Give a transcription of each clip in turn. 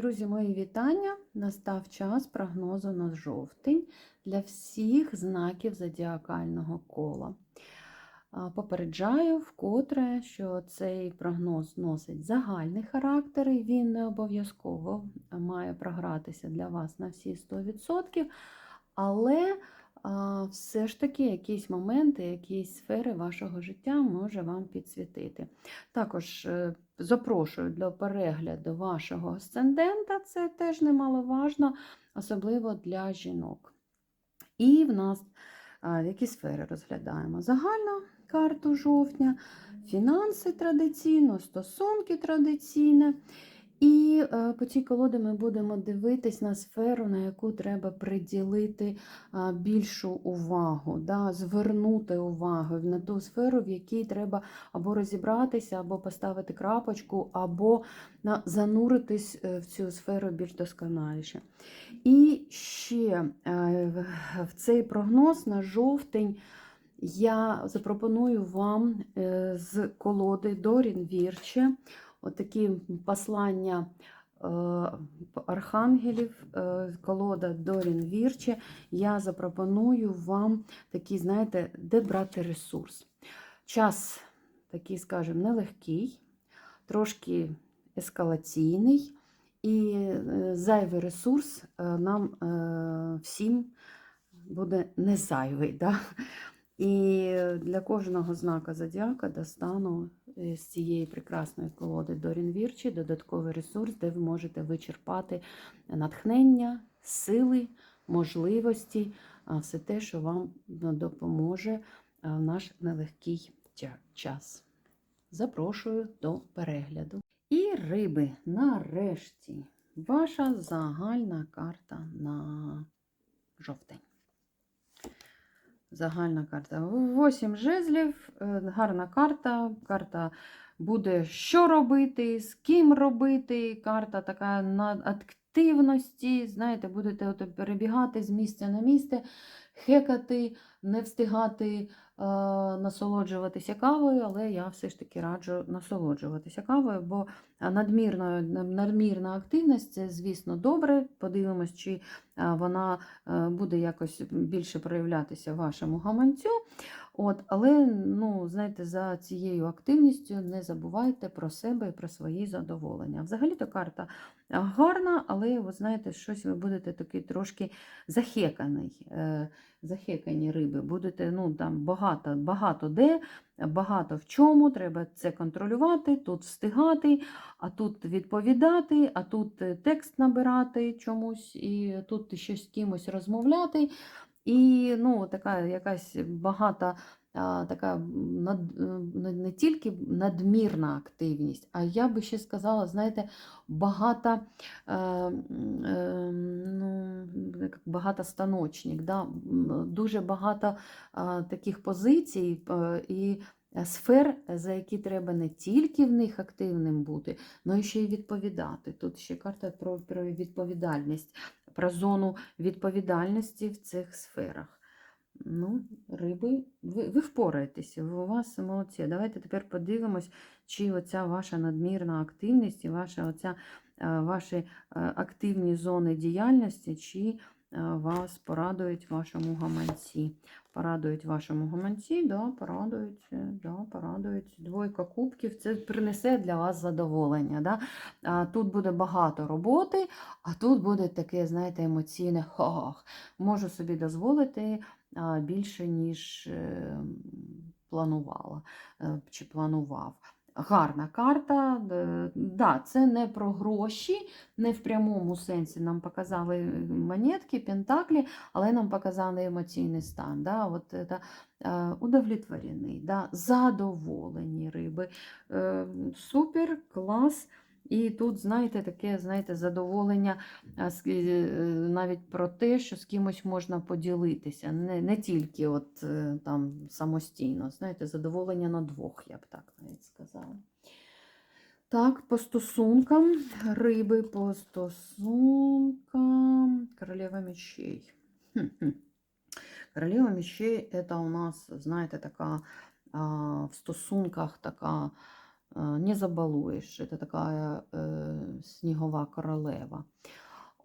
Друзі, мої вітання! Настав час прогнозу на жовтень для всіх знаків зодіакального кола. Попереджаю вкотре, що цей прогноз носить загальний характер, і він не обов'язково має програтися для вас на всі 100%, але все ж таки якісь моменти, якісь сфери вашого життя може вам підсвітити. Також е, запрошую до перегляду вашого асцендента, це теж немаловажно, особливо для жінок. І в нас а, які сфери розглядаємо? Загальну карту жовтня, фінанси традиційно, стосунки традиційне. І е, по цій колоді ми будемо дивитись на сферу, на яку треба приділити більшу увагу, да, звернути увагу на ту сферу, в якій треба або розібратися, або поставити крапочку, або зануритись е, в цю сферу більш досконаліше. І ще е, в- цей прогноз на жовтень я запропоную вам з колоди Дорін Вірче отакі послання е, архангелів, е, колода Дорін Вірче. Я запропоную вам такий, знаєте, де брати ресурс. Час такий, скажімо, нелегкий, трошки ескалаційний, і е, зайвий ресурс нам всім буде не зайвий. Да? І для кожного знака зодіака достану з цієї прекрасної колоди Дорін Вірчі додатковий ресурс, де ви можете вичерпати натхнення, сили, можливості, все те, що вам допоможе в наш нелегкий час. Запрошую до перегляду. І риби, нарешті, ваша загальна карта на жовтень. Загальна карта. Восім жезлів, е, гарна карта. Карта буде що робити, з ким робити. Карта така на активності. Знаєте, будете от перебігати з місця на місце, хекати, не встигати насолоджуватися кавою, але я все ж таки раджу насолоджуватися кавою, бо надмірна, надмірна активність це, звісно, добре. Подивимось, чи е, вона е, буде якось більше проявлятися вашому гаманцю. От, але, ну, знаєте, за цією активністю не забувайте про себе і про свої задоволення. Взагалі-то карта гарна, але ви знаєте, щось ви будете такий трошки захеканий, е, захекані риби. Будете ну, там багато, багато де, багато в чому, треба це контролювати, тут встигати, а тут відповідати, а тут е, текст набирати чомусь, і тут щось з кимось розмовляти. І ну, така якась багата, така над, е, не- тільки надмірна активність, а я би ще сказала, знаєте, багата, е, ну, як багатостаночник, да? дуже багато таких позицій і сфер, за які треба не тільки в них активним бути, але ще й відповідати. Тут ще карта про, про відповідальність, про зону відповідальності в цих сферах. Ну, риби, ви, ви впораєтеся, у вас молодці. Давайте тепер подивимось, чи оця ваша надмірна активність і ваша оця, е, ваші е, активні зони діяльності, чи вас порадують вашому гаманці. Порадують вашому гаманці, да, порадують, е, да, порадують. Двойка кубків, це принесе для вас задоволення. Да? А, тут буде багато роботи, а тут буде таке, знаєте, емоційне хох. Можу собі дозволити більше, ніж е, планувала е, чи планував. Гарна карта. е, Да, це не про гроші, не в прямому сенсі нам показали монетки, пентаклі, але нам показали емоційний стан. Да? От це, е, удовлетворений, да? задоволені риби. Е, Супер, клас. І тут, знаєте, таке знаєте, задоволення з- е, навіть про те, що з кимось можна поділитися. Не, не тільки от, е, там, самостійно. Знаєте, задоволення на двох, я б так навіть сказала. Так, по стосункам, риби по стосункам. Королева мечей. Хм-хм. Королева мечей это у нас, знаєте, така а, в стосунках така не забалуєш. Це така е, снігова королева.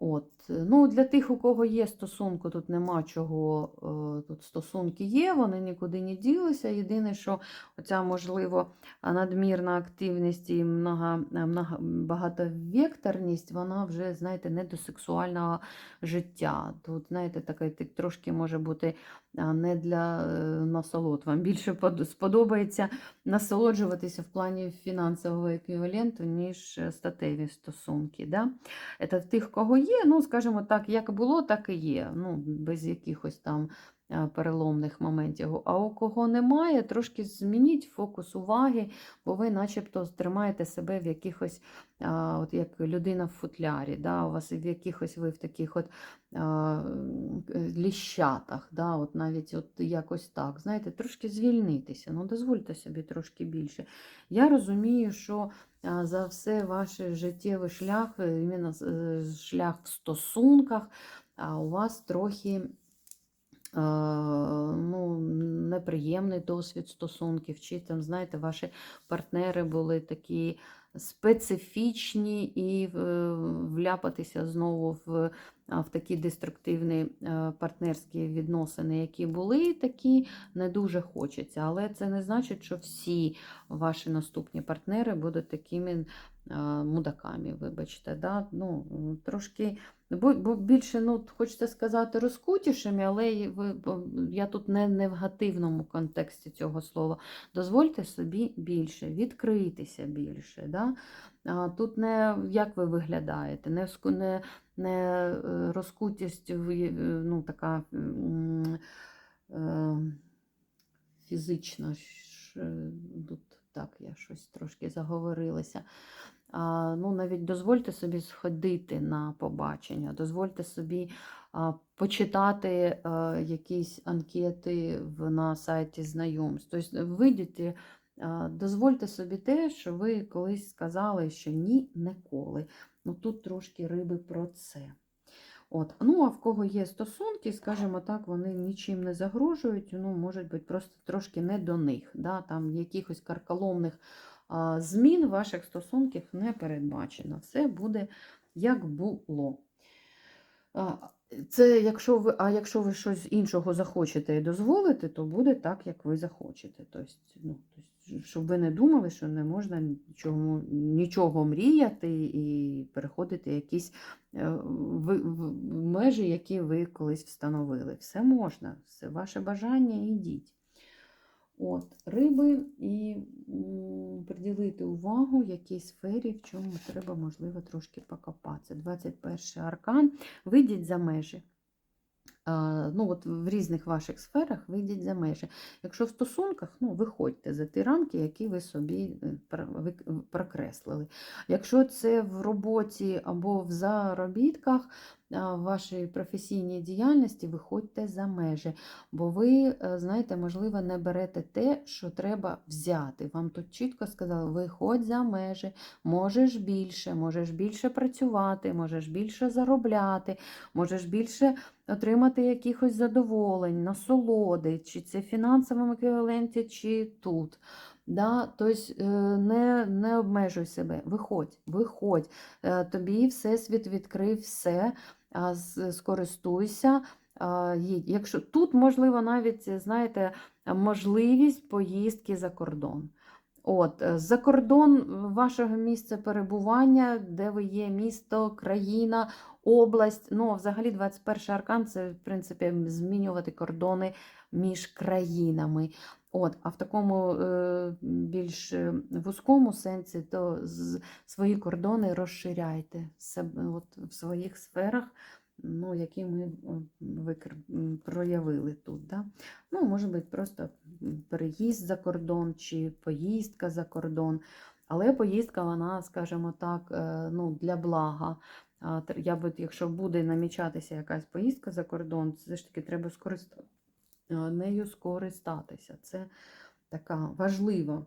От. Ну, Для тих, у кого є стосунки, тут нема чого, е, тут стосунки є, вони нікуди не ділися. Єдине, що оця, можливо, надмірна активність і много, много, багатовекторність, вона вже, знаєте, не до сексуального життя. Тут, знаєте, таке трошки може бути не для е, насолод. Вам більше под- сподобається насолоджуватися в плані фінансового еквіваленту, ніж е, статеві стосунки. Да? Це в тих, кого є, ну, скажімо так, як було, так і є. Ну, без якихось там е, переломних моментів. А у кого немає, трошки змініть фокус уваги, бо ви начебто тримаєте себе в якихось, от як людина в футлярі, да? у вас в якихось ви в таких от е, ліщатах, да? от навіть от якось так. Знаєте, трошки звільнитися, ну дозвольте собі трошки більше. Я розумію, що за все ваш життєвий шлях, іменно е, шлях в стосунках, а у вас трохи ну, неприємний досвід стосунків, чи там, знаєте, ваші партнери були такі специфічні і е, вляпатися знову в, в такі деструктивні е, партнерські відносини, які були, такі не дуже хочеться. Але це не значить, що всі ваші наступні партнери будуть такими мудаками, вибачте. Да? Ну, трошки більше, ну, хочеться сказати, розкутішими, але я тут не, в гативному контексті цього слова. Дозвольте собі більше, відкритися більше. Да? Тут не як ви виглядаєте, не, не, не е, розкутість, е, ну, така е, фізична. Тут так, я щось трошки заговорилася. А, ну, навіть дозвольте собі сходити на побачення, дозвольте собі а, почитати а, якісь анкети в, на сайті знайомств. Тобто вийдіть, а, дозвольте собі те, що ви колись сказали, що ні, ніколи. Ну тут трошки риби про це. От. Ну, а в кого є стосунки, скажімо так, вони нічим не загрожують, ну, може бути, просто трошки не до них. Да? Там якихось карколомних змін ваших стосунків не передбачено. Все буде як було. Це якщо ви, а якщо ви щось іншого захочете і дозволите, то буде так, як ви захочете. Тобто, ну, щоб ви не думали, що не можна нічого, нічого мріяти і переходити якісь в, ви- в- межі, які ви колись встановили. Все можна, все ваше бажання, ідіть. От, риби і приділити увагу якій сфері, в чому треба, можливо, трошки покопатися. 21 аркан. Вийдіть за межі. Ну, от в різних ваших сферах вийдіть за межі. Якщо в стосунках, ну, виходьте за ті рамки, які ви собі е, вик- прокреслили. Якщо це в роботі або в заробітках, вашій професійній діяльності, виходьте за межі. Бо ви, е, знаєте, можливо, не берете те, що треба взяти. Вам тут чітко сказали, виходь за межі, можеш більше, можеш більше працювати, можеш більше заробляти, можеш більше отримати якихось задоволень, насолоди, чи це в фінансовому еквіваленті, чи тут. Да? Тобто не, не обмежуй себе, виходь, виходь. Е, Тобі Всесвіт відкрив все, скористуйся. Якщо тут, можливо, навіть, знаєте, можливість поїздки за кордон. От, е, за кордон вашого місця перебування, де ви є, місто, країна, область. Ну, взагалі, 21 аркан це, в принципі, змінювати кордони між країнами. От, а в такому е, більш е, вузькому сенсі, то з, свої кордони розширяйте себе от, в своїх сферах, ну, які ми е, викр... проявили тут. Да? Ну, може бути, просто переїзд за кордон чи поїздка за кордон. Але поїздка, вона, скажімо так, е, ну, для блага. Я би, якщо буде намічатися якась поїздка за кордон, все ж таки треба скориста... е, нею скористатися. Це така важлива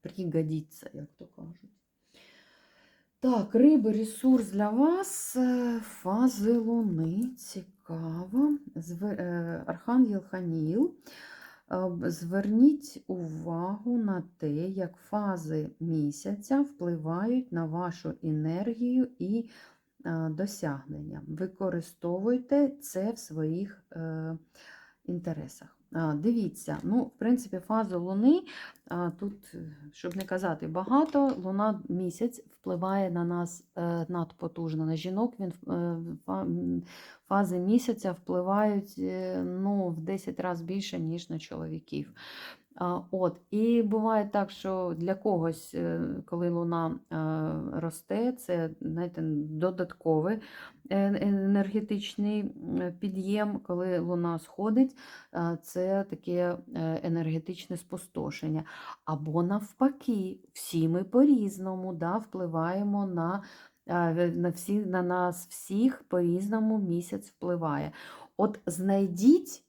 пригодиться, як то кажуть. Так, риби, ресурс для вас. е, Фази луни. Цікаво. Е, Архангел Ханіл. Зверніть увагу на те, як фази місяця впливають на вашу енергію і досягнення. Використовуйте це в своїх інтересах. Дивіться, ну, в принципі, фази Луни, тут, е, щоб не казати багато, Луна місяць впливає на нас е, надпотужно, на жінок. Він е, фази місяця впливають ну, в 10 разів більше, ніж на чоловіків. От, і буває так, що для когось, коли луна росте, це знаєте, додатковий е- енергетичний під'єм, коли луна сходить, це таке е, енергетичне спустошення. Або навпаки, всі ми по-різному да, впливаємо на, на, всі, на нас всіх по-різному місяць впливає. От знайдіть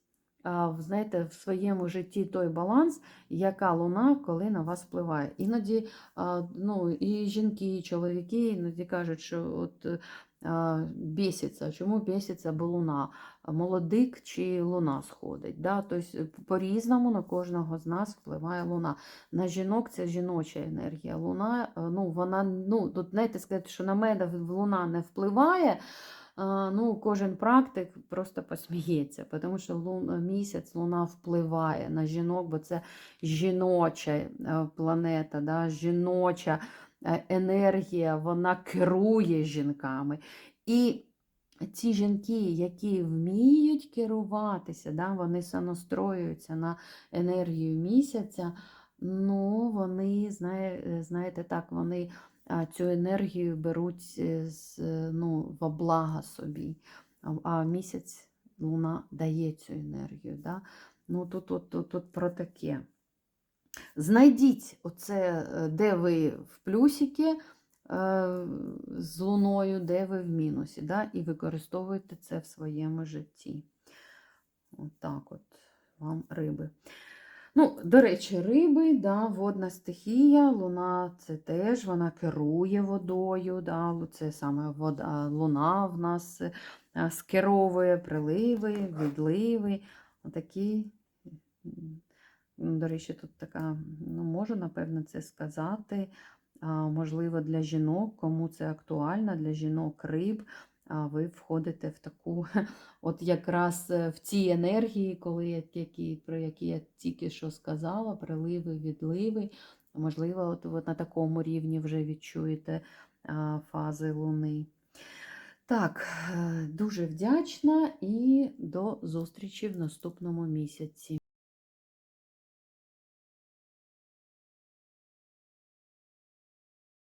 знаєте, в своєму житті той баланс, яка луна, коли на вас впливає. Іноді ну, і жінки, і чоловіки іноді кажуть, що от біситься. Чому біситься, бо луна? Молодик чи луна сходить. Да? Тобто по-різному на кожного з нас впливає луна. На жінок це жіноча енергія. Луна, е, ну, вона, ну, тут, знаєте, сказати, що на мене луна не впливає. Ну, кожен практик просто посміється, тому що лун, місяць луна впливає на жінок, бо це жіноча е, планета, да, жіноча енергія, вона керує жінками. І ті жінки, які вміють керуватися, да, вони сонастроюються на енергію місяця, ну, вони, е, знаєте, так, вони цю енергію беруть е, з, е, ну, во благо собі. А місяць луна дає цю енергію. Да? Ну, тут, тут, тут, тут про таке. Знайдіть оце, е, де ви в плюсики е, з луною, де ви в мінусі, да? і використовуйте це в своєму житті. Отак от вам риби. Ну, до речі, риби, да, водна стихія, луна це теж вона керує водою. Да, Це саме вода, луна в нас е, скеровує приливи, відливи. Отакі, до речі, тут така, ну, можу, напевно, це сказати. Можливо, для жінок, кому це актуально, для жінок риб, а ви входите в таку От якраз е, в ці енергії, коли які, про які я тільки що сказала, приливи, відливи, можливо, от, от на такому рівні вже відчуєте фази Луни. Так, е, дуже вдячна і до зустрічі в наступному місяці.